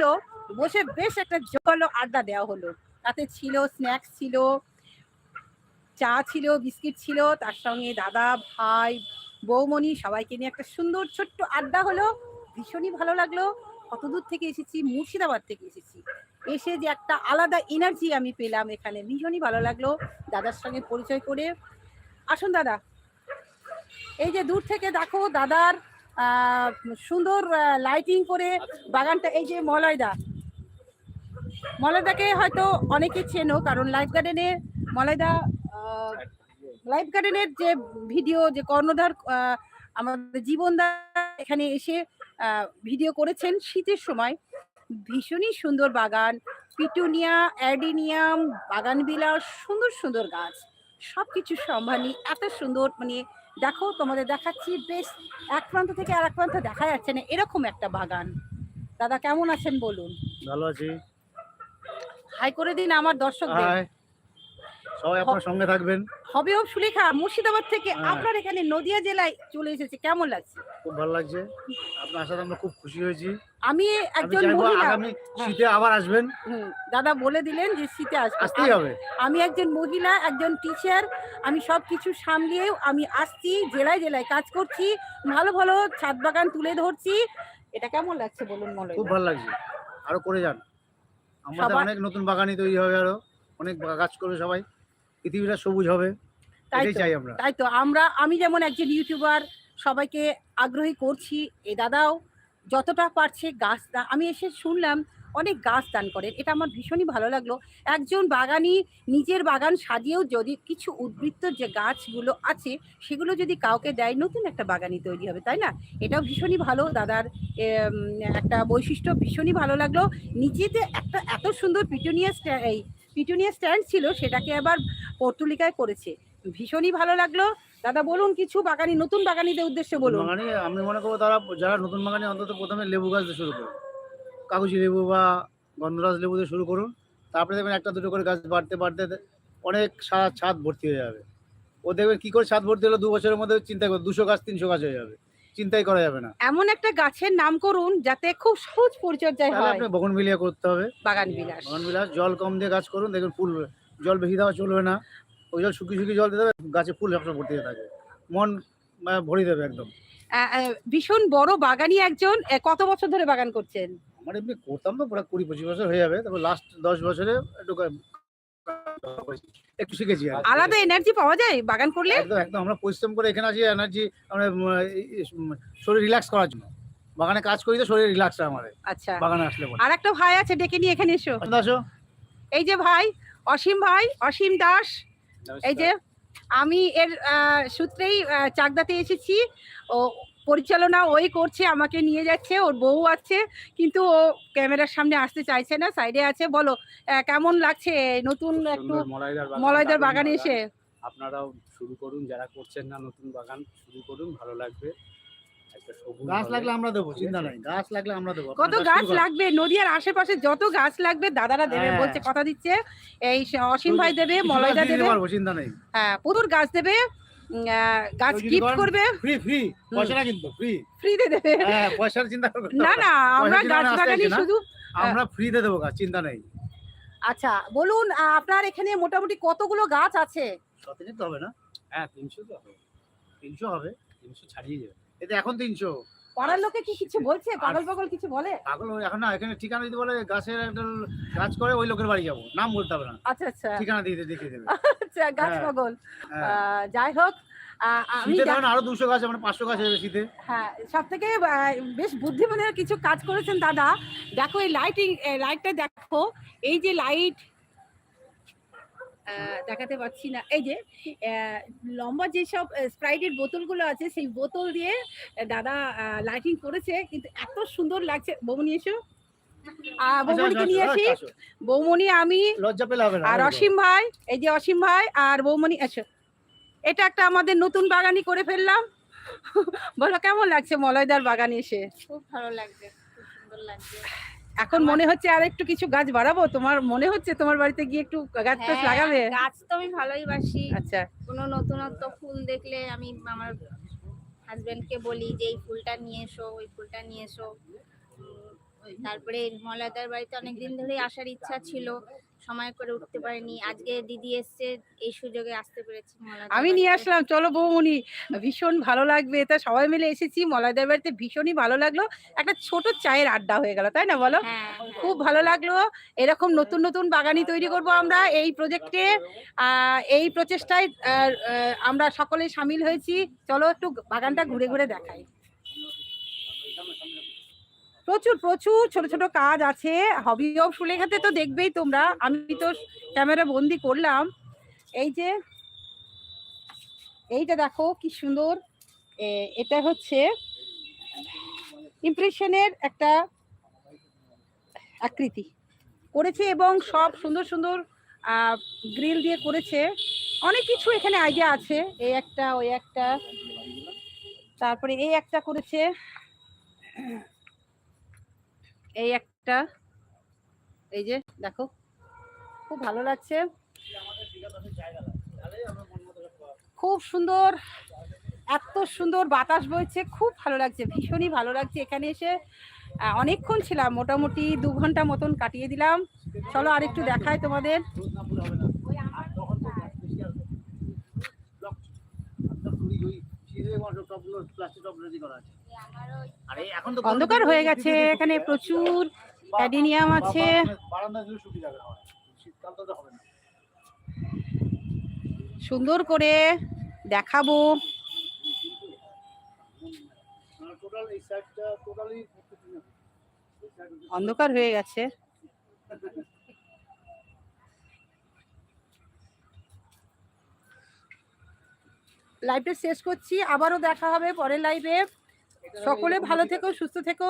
হলো, বসে বেশ একটা জোগালো আড্ডা দেওয়া হলো। তাতে ছিল স্ন্যাক্স ছিল, চা ছিল, বিস্কিট ছিল, তার সঙ্গে দাদা, ভাই, বৌমণি সবাইকে নিয়ে একটা সুন্দর ছোট্ট আড্ডা হলো। ভীষণই ভালো লাগল। কত দূর থেকে এসেছি? মুর্শিদাবাদ থেকে এসেছি। এসে যে একটা আলাদা এনার্জি আমি পেলাম এখানে। ভীষণই ভালো লাগল দাদার সঙ্গে পরিচয় করে। আসুন দাদা। এই যে দূর থেকে দেখো দাদার সুন্দর লাইটিং করে বাগানটা, এই যে মলয়দা। মলয়দাকে হয়তো অনেকে চেনো, কারণ লাইফ গার্ডেনে মলয়দা লাইফ গার্ডেনের যে ভিডিও যে কর্ণধার আমাদের জীবনদা এখানে এসে ভিডিও করেছেন শীতের সময়। ভীষণই সুন্দর বাগান, পিটুনিয়া, অ্যাডিনিয়াম বাগান বিলাস সুন্দর সুন্দর গাছ। সব কিছু সম্ভানি এত সুন্দর মানে দেখো তোমাদের দেখাচ্ছি বেশ এক প্রান্ত থেকে আর এক প্রান্ত দেখা যাচ্ছে না এরকম একটা বাগান। দাদা কেমন আছেন বলুন? ভালো আছি। হাই করে দিন আমার দর্শকদের। সবাই আপনার সঙ্গে থাকবেন। হবে ও সুলেখা মুর্শিদাবাদ থেকে হ্যাঁ। আপনার এখানে নদিয়া জেলায় চলে এসেছে কেমন লাগছে? খুব ভালো লাগছে। আপনার সাথে আমরা খুব খুশি হয়েছি। আমি একজন মহিলা। আগামী শীতে আবার আসবেন। দাদা বলে দিলেন যে শীতে আসবে। আসতেই হবে। আমি একজন মহিলা একজন টিচার আমি সব কিছু সামলিয়েও আমি আসছি জেলায় জেলায় কাজ করছি ভালো ভালো ছাদ বাগান তুলে ধরছি। এটা কেমন লাগছে বলুন মনে খুব ভালো লাগছে। আরও করে যান। আমাদের অনেক নতুন বাগানি তৈরি হবে আরও। অনেক গাছ করবে সবাই। পৃথিবীটা সবুজ হবে তাই এটাই চাই আমরা। তাই তো আমরা আমি যেমন একজন ইউটিউবার সবাইকে আগ্রহী করছি এ দাদাও যতটা পারছে গাছ দা আমি এসে শুনলাম অনেক গাছ দান করেন এটা আমার ভীষণই ভালো লাগল। একজন বাগানি নিজের বাগান সাজিয়েও যদি কিছু উদ্বৃত্ত যে গাছগুলো আছে সেগুলো যদি কাউকে দেয় নতুন একটা বাগানি তৈরি হবে তাই না? এটাও ভীষণই ভালো দাদার একটা বৈশিষ্ট্য ভীষণই ভালো লাগল। নিজেতে একটা এত সুন্দর পিটুনিয়া স্ট্যা- এই পিটুনিয়া স্ট্যান্ড ছিল সেটাকে আবার পর্তুলিকায় করেছে। ভীষণই ভালো লাগল। দাদা বলুন কিছু বাগানি নতুন বাগানিদের উদ্দেশ্যে বলুন। বাগানি আমি মনে করব তারা যারা নতুন বাগানি অন্তত প্রথমে লেবু গাছ দিয়ে শুরু করুন। কাগজি লেবু বা গন্ধরাজ লেবু দিয়ে শুরু করুন। তারপরে দেখবেন একটা দুটো করে গাছ বাড়তে বাড়তে অনেক সারা ছাদ ভর্তি হয়ে যাবে। ও দেখবেন কি করে ছাদ ভর্তি হলো দু বছরের মধ্যে চিন্তা করে দুশো গাছ তিনশো গাছ হয়ে যাবে। চিন্তাই করা যাবে না। এমন একটা গাছের নাম করুন যাতে খুব সহজ পরিচর্যায় হয়। আপনি বগন করতে হবে। বাগান বিলাস বগন জল কম দিয়ে গাছ করুন দেখবেন ফুল জল বেশি দেওয়া চলবে না। ওই জল শুকিয়ে শুকিয়ে জল দিতে হবে গাছে ফুল সবসময় ভর্তি হয়ে থাকে। মন আহ, ভরিয়ে দেবে একদম। ভীষণ বড় বাগানি একজন কত বছর ধরে বাগান করছেন? আমার এমনি করতাম তো পুরো কুড়ি পঁচিশ বছর হয়ে যাবে। তারপর লাস্ট দশ বছরে একটু একটু শিখেছি আলাদা এনার্জি পাওয়া যায় বাগান করলে? একদম একদম। আমরা পরিশ্রম করে এখানে আছি এনার্জি আমরা শরীর রিল্যাক্স করার জন্য। বাগানে কাজ করি তো শরীর রিল্যাক্স হয় আমাদের। আচ্ছা। বাগানে আসলে আর একটা ভাই আছে ডেকে নিয়ে এখানে এসো। আসো। এই যে ভাই অসীম ভাই অসীম দাস। এই যে আমি এর সূত্রেই চাকদাতে এসেছি। ও পরিচালনা ওই করছে আমাকে নিয়ে যাচ্ছে ওর বউ আছে কিন্তু ও ক্যামেরার সামনে আসতে চাইছে না সাইডে আছে। বলো কেমন লাগছে নতুন একটু সুন্দর মলাইদার বাগান, মলয়দার বাগানে। এসে? আপনারাও শুরু করুন যারা করছেন না নতুন বাগান শুরু করুন ভালো লাগবে। গাছ লাগলে আমরা দেবো চিন্তা নাই গাছ লাগলে আমরা দেবো। কত গাছ লাগবে? নদিয়ার আশেপাশে যত গাছ লাগবে দাদারা দেবে হ্যাঁ। বলছে কথা দিচ্ছে। এই অসীম ভাই দেবে মলয়দা দেবে। পারব চিন্তা নেই। হ্যাঁ প্রচুর গাছ দেবে গাছ গিফট করবে। ফ্রি ফ্রি পয়সা না কিন্তু ফ্রি ফ্রিতে দেবে। হ্যাঁ পয়সার চিন্তা করতে না। না আমরা গাছ বাগানি শুধু আমরা ফ্রিতে দেবো গাছ চিন্তা নেই। আচ্ছা বলুন আপনার এখানে মোটামুটি কতগুলো গাছ আছে? সতেরো তো হবে না। হ্যাঁ তিনশো তো হবে। তিনশো হবে। তিনশো ছাড়িয়ে যাবে। এতে এখন তিনশো। পাড়ার লোকে কি কিছু বলছে? পাগল পাগল কিছু বলে? পাগল এখন না এখানে ঠিকানা দিতে বলে গাছের একটা কাজ করে ওই লোকের বাড়ি যাব। নাম বলতে হবে না। আচ্ছা আচ্ছা। ঠিকানা দিয়ে দেখিয়ে দেবে। আচ্ছা গাছ হ্যাঁ। পাগল। হ্যাঁ। যাই হোক আরও দুশো গাছ মানে পাঁচশো গাছ শীতে। হ্যাঁ সব থেকে বেশ বুদ্ধিমানের কিছু কাজ করেছেন দাদা। দেখো এই লাইটিং লাইটটা দেখো। এই যে লাইট দেখাতে পাচ্ছি না। এই যে আহ, লম্বা যেসব স্প্রাইটের বোতলগুলো আছে সেই বোতল দিয়ে আহ, দাদা লাইটিং করেছে কিন্তু এত সুন্দর লাগছে। বৌমনি এসো। আহ, বৌমনিকে নিয়ে আসি। আসো। বৌমনি আমি লজ্জা পেলে হবে না আর অসীম ভাই এই যে অসীম ভাই আর বৌমনি এসো। এটা একটা আমাদের নতুন বাগানি করে ফেললাম। বলো কেমন লাগছে মলয়দার বাগানে এসে? খুব ভালো লাগছে খুব সুন্দর লাগছে। এখন মনে হচ্ছে আর একটু কিছু গাছ বাড়াবো? তোমার মনে হচ্ছে তোমার বাড়িতে গিয়ে একটু গাছ টাছ হ্যাঁ, লাগাবে? গাছ তো আমি ভালোই বাসি। আচ্ছা। কোনো নতুনত্ব ফুল দেখলে আমি আমার হাজবেন্ডকে বলি যে এই ফুলটা নিয়ে এসো ওই ফুলটা নিয়ে এসো। তারপরে মলাদার বাড়িতে অনেকদিন ধরেই আসার ইচ্ছা ছিল। সময় করে উঠতে পারিনি। আজকে দিদি এসছে এই সুযোগে আসতে পেরেছি আমি নিয়ে আসলাম। চলো বৌমনি ভীষণ ভালো লাগবে। তা সবাই মিলে এসেছি মলয়দের বাড়িতে ভীষণই ভালো লাগল। একটা ছোট চায়ের আড্ডা হয়ে গেল তাই না বলো? হ্যাঁ খুব ভালো লাগল। এরকম নতুন নতুন বাগানি তৈরি করব আমরা এই প্রজেক্টে এই প্রচেষ্টায় আমরা সকলে সামিল হয়েছি। চলো একটু বাগানটা ঘুরে ঘুরে দেখাই। প্রচুর প্রচুর ছোট ছোট কাজ আছে। হবি অফ সুলেখাতে তো দেখবেই তোমরা। আমি তো ক্যামেরা বন্দি করলাম। এই যে, এইটা দেখো কি সুন্দর। এটা হচ্ছে ইমপ্রেশনের একটা আকৃতি। করেছে এবং সব সুন্দর সুন্দর গ্রিল দিয়ে করেছে। অনেক কিছু এখানে আইডিয়া আছে। এই একটা, ওই একটা। তারপরে এই একটা করেছে। এই একটা, এই যে, দেখো, খুব ভালো লাগছে। খুব সুন্দর, এত সুন্দর বাতাস বইছে, খুব ভালো লাগছে, ভীষণই ভালো লাগছে। এখানে এসে অনেকক্ষণ ছিলাম, মোটামুটি দু ঘণ্টা মতন কাটিয়ে দিলাম। চলো আর একটু দেখায় তোমাদের প্লাস্টিক টপ রেডি করা আছে আরে এখন তো অন্ধকার হয়ে গেছে এখানে প্রচুর অ্যাডিনিয়াম আছে। সুন্দর করে দেখাবো। টোটাল এই অন্ধকার হয়ে গেছে। লাইভটা শেষ করছি। আবারও দেখা হবে পরের লাইভে সকলে ভালো থেকো সুস্থ থেকো।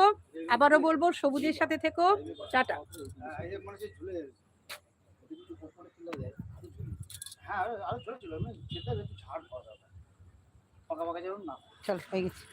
আবারও বলব সবুজের সাথে থেকো। টাটা। হ্যাঁ চলো হয়ে গেছে।